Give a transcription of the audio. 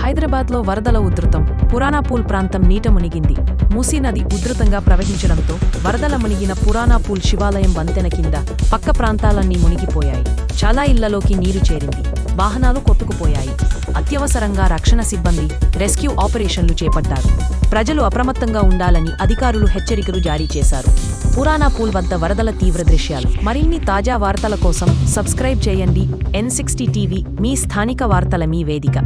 హైదరాబాద్లో వరదల ఉధృతం. పురాణాపూల్ ప్రాంతం నీట మునిగింది. మూసీ నది ఉధృతంగా ప్రవహించడంతో వరదల మునిగిన పురాణాపూల్ శివాలయం వంతెన కింద పక్క ప్రాంతాలన్నీ మునిగిపోయాయి. చాలా ఇళ్ళలోకి నీరు చేరింది. వాహనాలు కొట్టుకుపోయాయి. అత్యవసరంగా రక్షణ సిబ్బంది రెస్క్యూ ఆపరేషన్లు చేపట్టారు. ప్రజలు అప్రమత్తంగా ఉండాలని అధికారులు హెచ్చరికలు జారీ చేశారు. పురాణాపూల్ వద్ద వరదల తీవ్ర దృశ్యాలు. మరిన్ని తాజా వార్తల కోసం సబ్స్క్రైబ్ చేయండి. ఎన్ సిక్స్టీ టీవీ మీ స్థానిక వార్తల మీ వేదిక.